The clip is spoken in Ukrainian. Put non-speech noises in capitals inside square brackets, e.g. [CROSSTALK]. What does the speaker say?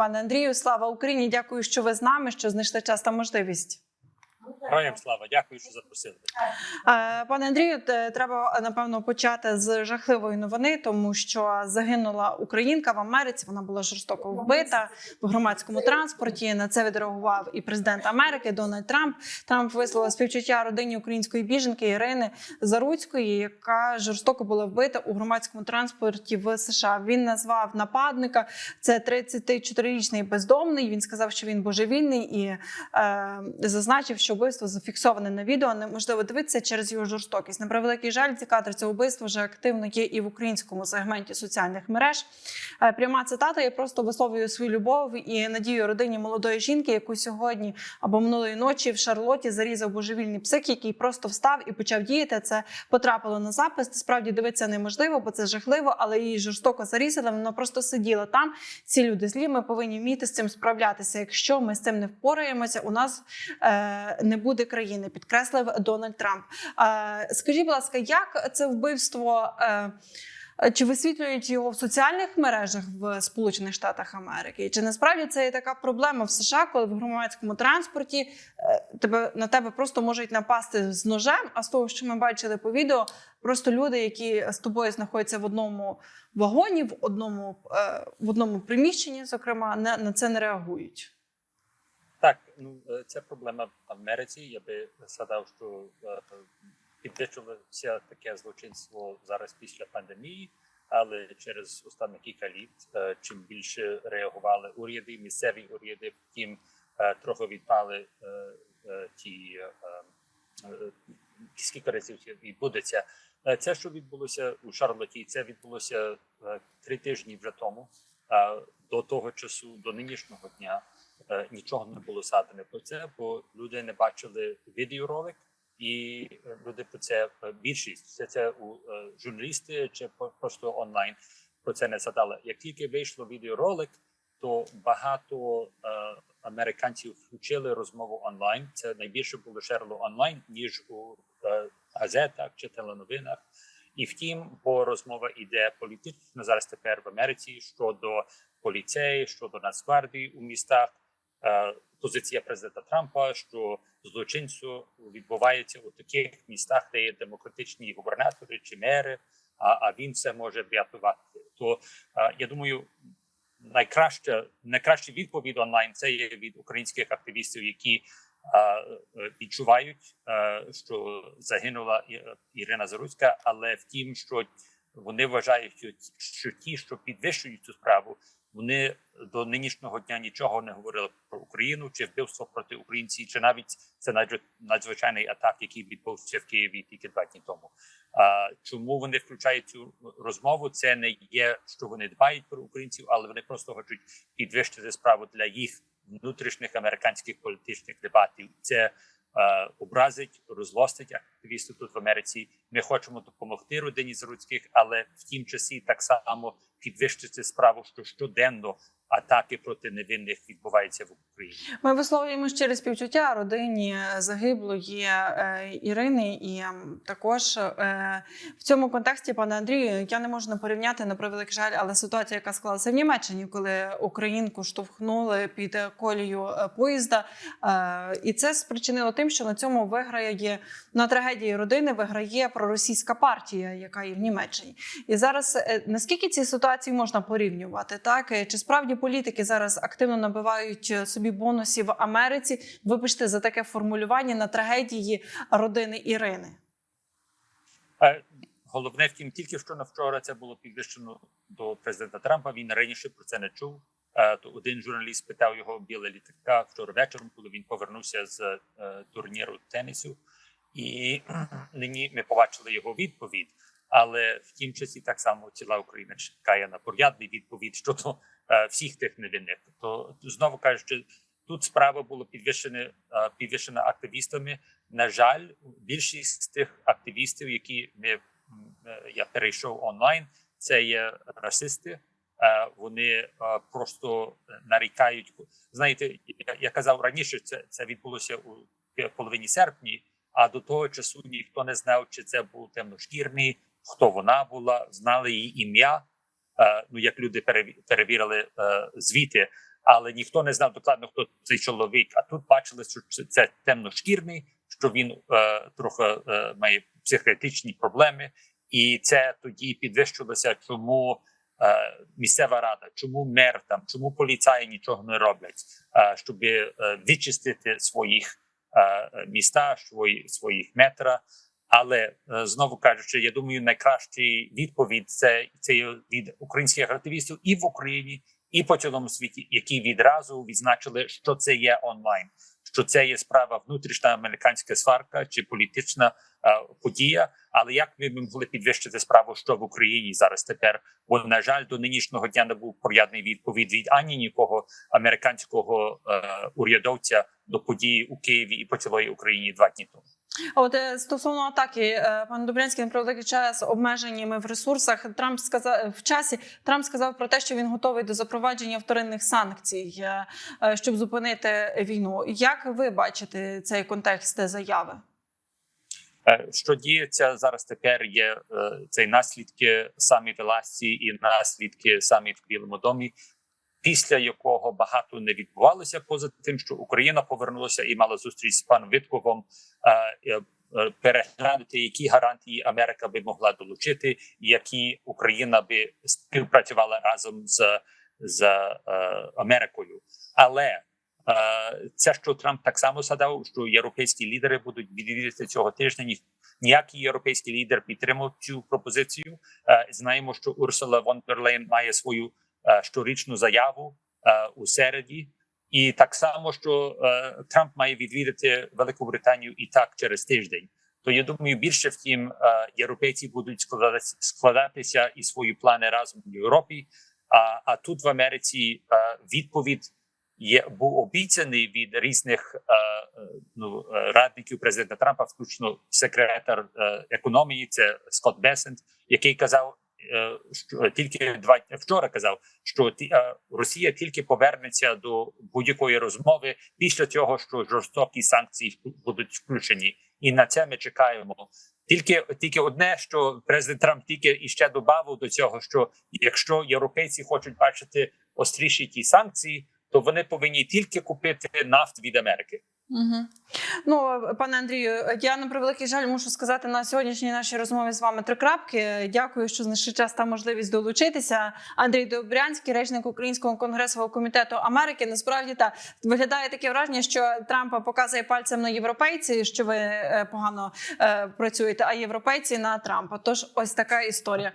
пане Андрію. Слава Україні! Дякую, що ви з нами, що знайшли час та можливість. Героям слава, дякую, що запросили. Пане Андрію, треба напевно почати з жахливої новини, тому що загинула українка в Америці. Вона була жорстоко вбита в громадському транспорті. На це відреагував і президент Америки Дональд Трамп. Трамп висловив співчуття родині української біженки Ірини Заруцької, яка жорстоко була вбита у громадському транспорті в США. Він назвав нападника. Це 34-річний бездомний. Він сказав, що він божевільний і е, зазначив, що вбивство зафіксоване на відео. Неможливо дивитися через його жорстокість. На превеликий жаль, ці кадри цього вбивства вже активно є і в українському сегменті соціальних мереж. Е, Пряма цитата. Я просто висловлюю свою любов і надію родині молодої жінки, яку сьогодні або минулої ночі в Шарлоті зарізав божевільний псих, який просто встав і почав діяти. Це потрапило на запис. Справді дивитися неможливо, бо це жахливо, але її жорстоко зарізали. Вона просто сиділа там. Ці люди злі. Ми повинні вміти з цим справлятися. Якщо ми з цим не впораємося, у нас е, не буде країни, підкреслив Дональд Трамп. Скажіть, будь ласка, як це вбивство? Е, чи висвітлюють його в соціальних мережах в Сполучених Штатах Америки? Чи насправді це є така проблема в США, коли в громадському транспорті е, тебе на тебе просто можуть напасти з ножем? А з того, що ми бачили по відео, просто люди, які з тобою знаходяться в одному вагоні, в одному е, в одному приміщенні, зокрема, на це не реагують. Так, ну це проблема в Америці. Я би сказав, що е, підвищилося таке злочинство зараз після пандемії, але через останні кілька літ, е, чим більше реагували уряди, місцеві уряди, втім е, трохи відпали ті скільки разів відбудеться. Це, що відбулося у Шарлоті, це відбулося три тижні вже тому. До того часу, до нинішнього дня, нічого не було згадане про це, бо люди не бачили відеоролик, і е, люди про це е, більшість це, це у е, журналісти чи просто онлайн про це не згадали. Як тільки вийшло відеоролик, то багато е, американців включили розмову онлайн. Це найбільше було шерло онлайн ніж у е, газетах чи теленовинах. І втім, бо розмова йде політична зараз тепер в Америці щодо поліцеї, щодо Нацгвардії у містах. Е, позиція президента Трампа, що злочинство відбувається у таких містах, де є демократичні губернатори чи мери, а, а він це може врятувати. То е, я думаю, найкраща найкраща відповідь онлайн це є від українських активістів, які е, відчувають, що загинула Ірина Заруцька, але втім, що вони вважають, що ті, що підвищують цю справу, вони до нинішнього дня нічого не говорили про Україну чи вбивство проти українців, чи навіть це надзвич- надзвичайний атак, який відбувся в Києві тільки два дні тому. А чому вони включають цю розмову? Це не є, що вони дбають про українців, але вони просто хочуть підвищити справу для їх внутрішніх американських політичних дебатів. Це образить, розлостить активістів тут в Америці. Ми хочемо допомогти родині Заруцьких, але в тім часі так само підвищити справу, що щоденно атаки проти невинних відбуваються в Україні. Ми висловлюємо щире співчуття родині загиблої е, Ірини, і ем, також е, в цьому контексті, пане Андрію, я не можу не порівняти на превеликий жаль, але ситуація, яка склалася в Німеччині, коли українку штовхнули під колію е, поїзда, і це спричинило тим, що на цьому виграє на трагедії родини виграє проросійська партія, яка є в Німеччині. І зараз наскільки ці ситуації можна порівнювати? Так чи справді політики зараз активно набивають е, собі бонусів в Америці? Вибачте за таке формулювання на трагедії родини Ірини? Е, Головне, втім, тільки що на вчора це було підвищено до президента Трампа. Він раніше про це не чув. Е, То один журналіст питав його біля літака вчора вечором, коли він повернувся з турніру тенісу, і [CLEARS THROAT] нині ми побачили його відповідь. Але в тім часі так само ціла Україна чекає на порядний відповідь щодо е, всіх тих невинних. То знову кажучи, тут справа була підвищена, е, підвищена активістами. На жаль, більшість з тих активістів, які ми е, я перейшов онлайн, це є расисти. Вони просто нарікають. Знаєте, я казав раніше, це, це відбулося у половині серпні. А до того часу ніхто не знав, чи це був темношкірний, хто вона була, знали її ім'я. Е, Ну як люди переві- перевірили е, звіти. але ніхто не знав докладно, хто цей чоловік. А тут бачили, що це- темношкірний, що він е, трохи має психіатричні проблеми, і це тоді підвищилося, чому місцева рада, чому мер там, чому поліцаї нічого не роблять, щоб відчистити своїх міста, свої, своїх метра. Але е, знову кажучи, я думаю, найкращий відповідь це, це від українських активістів і в Україні, і по цілому світі, які відразу відзначили, що це є онлайн, що це є справа внутрішня американська сварка чи політична е, подія. Але як ми могли підвищити справу, що в Україні зараз тепер? Бо на жаль, до нинішнього дня не був порядний відповідь від ані нікого американського е, урядовця до події у Києві і по цілої Україні два дні тому. От е, стосовно атаки, е, пан Добрянський на превеликий час обмеженнями в ресурсах. Трамп сказав в часі. Трамп сказав про те, що він готовий до запровадження вторинних санкцій, е, е, щоб зупинити війну. Як ви бачите цей контекст заяви? Е, Що діється зараз тепер є е, цей наслідки саміт Ласці і наслідки саміт в Білому домі, після якого багато не відбувалося, поза тим, що Україна повернулася і мала зустріч з паном Витковим, е, е, е, переглянути, які гарантії Америка би могла долучити, які Україна би співпрацювала разом з, з е, Америкою. Але е, це, що Трамп так само згадав, що європейські лідери будуть відвідати цього тижня. Ні- Ніякий європейський лідер підтримав цю пропозицію. Е, Знаємо, що Урсула фон дер Лейн має свою щорічну заяву е, у середі, і так само, що е, Трамп має відвідати Велику Британію і так через тиждень. То я думаю, більше втім, е, європейці будуть складатися, і свої плани разом в Європі. А, а тут в Америці е, відповідь є був обіцяний від різних е, е, ну е, радників президента Трампа, включно секретар е, економії, це Скотт Бесент, який казав, е, тільки два вчора казав, що е, Росія тільки повернеться до будь-якої розмови після цього, що жорстокі санкції будуть включені, і на це ми чекаємо. Тільки тільки одне, що президент Трамп тільки іще додав до цього, що якщо європейці хочуть бачити остріші ті санкції, то вони повинні тільки купити нафт від Америки. Угу. Ну, пане Андрію, я на превеликий жаль мушу сказати на сьогоднішній нашій розмові з вами три крапки. Дякую, що знайшли час та можливість долучитися. Андрій Добрянський, речник Українського конгресового комітету Америки. Насправді та виглядає таке враження, що Трампа показує пальцем на європейці, що ви е, погано е, працюєте, а європейці на Трампа. Тож ось така історія.